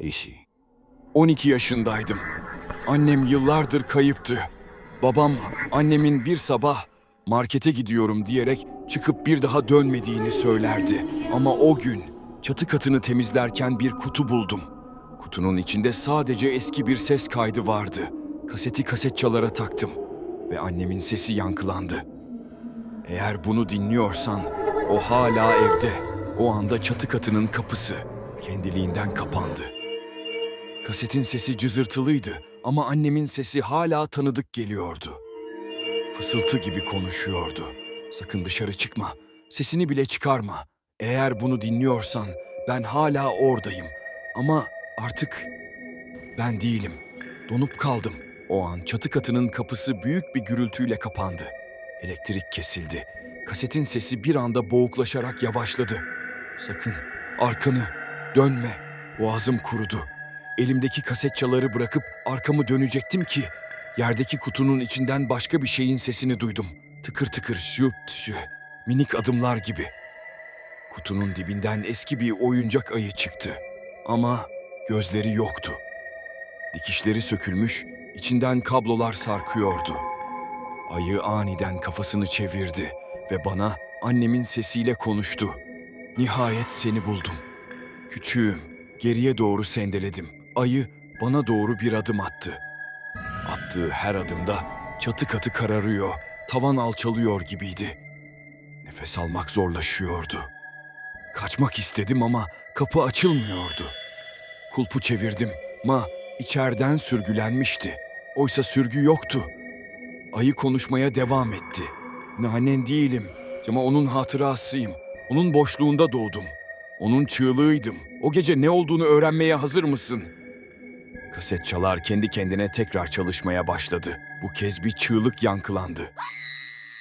eşi. 12 yaşındaydım. Annem yıllardır kayıptı. Babam annemin bir sabah markete gidiyorum diyerek çıkıp bir daha dönmediğini söylerdi. Ama o gün çatı katını temizlerken bir kutu buldum. Kutunun içinde sadece eski bir ses kaydı vardı. Kaseti kaset çalara taktım ve annemin sesi yankılandı. Eğer bunu dinliyorsan o hala evde. O anda çatı katının kapısı kendiliğinden kapandı. Kasetin sesi cızırtılıydı ama annemin sesi hala tanıdık geliyordu. Fısıltı gibi konuşuyordu. Sakın dışarı çıkma, sesini bile çıkarma. Eğer bunu dinliyorsan ben hala oradayım. Ama artık ben değilim. Donup kaldım. O an çatı katının kapısı büyük bir gürültüyle kapandı. Elektrik kesildi. Kasetin sesi bir anda boğuklaşarak yavaşladı. Sakın arkanı dönme. Boğazım kurudu. Elimdeki kaset çaları bırakıp arkamı dönecektim ki yerdeki kutunun içinden başka bir şeyin sesini duydum. Tıkır tıkır şup şu minik adımlar gibi. Kutunun dibinden eski bir oyuncak ayı çıktı. Ama gözleri yoktu. Dikişleri sökülmüş, içinden kablolar sarkıyordu. Ayı aniden kafasını çevirdi ve bana annemin sesiyle konuştu. Nihayet seni buldum. Küçüğüm, geriye doğru sendeledim. Ayı bana doğru bir adım attı. Attığı her adımda çatı katı kararıyor, tavan alçalıyor gibiydi. Nefes almak zorlaşıyordu. Kaçmak istedim ama kapı açılmıyordu. Kulpu çevirdim ama içeriden sürgülenmişti. Oysa sürgü yoktu. Ayı konuşmaya devam etti. Nanen değilim ama onun hatırasıyım. Onun boşluğunda doğdum. Onun çığlığıydım. O gece ne olduğunu öğrenmeye hazır mısın? Kaset çalar kendi kendine tekrar çalışmaya başladı. Bu kez bir çığlık yankılandı.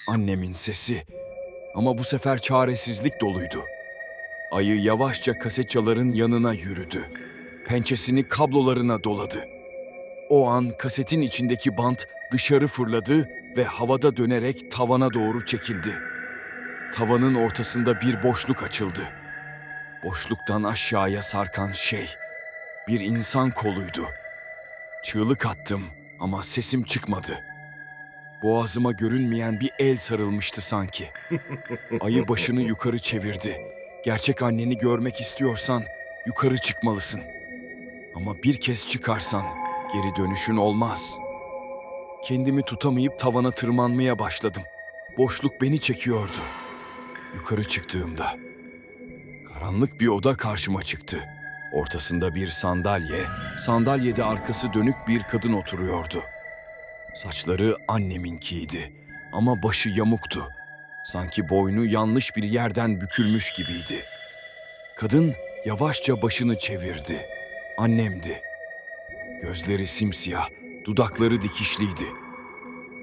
Annemin sesi. Ama bu sefer çaresizlik doluydu. Ayı yavaşça kaset çaların yanına yürüdü. Pençesini kablolarına doladı. O an kasetin içindeki bant dışarı fırladı ve havada dönerek tavana doğru çekildi. Tavanın ortasında bir boşluk açıldı. Boşluktan aşağıya sarkan şey bir insan koluydu. Çığlık attım ama sesim çıkmadı. Boğazıma görünmeyen bir el sarılmıştı sanki. Ayı başını yukarı çevirdi. Gerçek anneni görmek istiyorsan yukarı çıkmalısın. Ama bir kez çıkarsan geri dönüşün olmaz. Kendimi tutamayıp tavana tırmanmaya başladım. Boşluk beni çekiyordu. Yukarı çıktığımda karanlık bir oda karşıma çıktı. Ortasında bir sandalye, sandalyede arkası dönük bir kadın oturuyordu. Saçları anneminkiydi ama başı yamuktu. Sanki boynu yanlış bir yerden bükülmüş gibiydi. Kadın yavaşça başını çevirdi. Annemdi. Gözleri simsiyah, dudakları dikişliydi.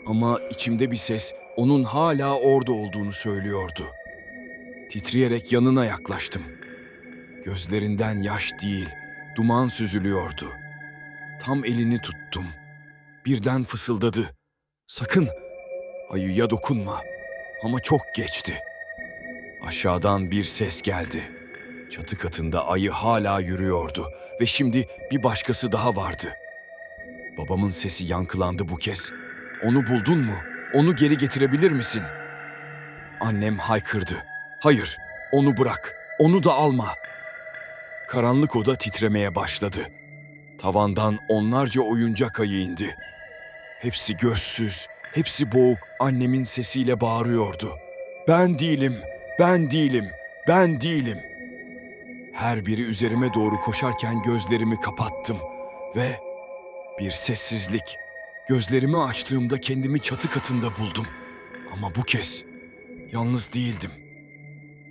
Ama içimde bir ses onun hala orada olduğunu söylüyordu. Titreyerek yanına yaklaştım. Gözlerinden yaş değil, duman süzülüyordu. Tam elini tuttum. Birden fısıldadı. Sakın ayıya dokunma. Ama çok geçti. Aşağıdan bir ses geldi. Çatı katında ayı hala yürüyordu ve şimdi bir başkası daha vardı. Babamın sesi yankılandı bu kez. Onu buldun mu? Onu geri getirebilir misin? Annem haykırdı. Hayır, onu bırak. Onu da alma. Karanlık oda titremeye başladı. Tavandan onlarca oyuncak ayı indi. Hepsi gözsüz, hepsi boğuk annemin sesiyle bağırıyordu. Ben değilim, ben değilim, ben değilim. Her biri üzerime doğru koşarken gözlerimi kapattım ve bir sessizlik. Gözlerimi açtığımda kendimi çatı katında buldum. Ama bu kez yalnız değildim.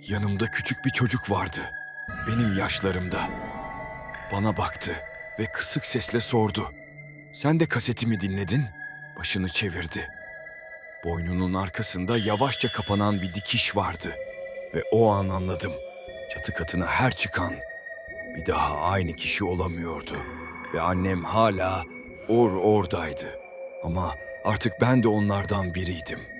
Yanımda küçük bir çocuk vardı. Benim yaşlarımda. Bana baktı ve kısık sesle sordu. Sen de kasetimi dinledin? Başını çevirdi. Boynunun arkasında yavaşça kapanan bir dikiş vardı. Ve o an anladım. Çatı katına her çıkan bir daha aynı kişi olamıyordu. Ve annem hala or oradaydı. Ama artık ben de onlardan biriydim.''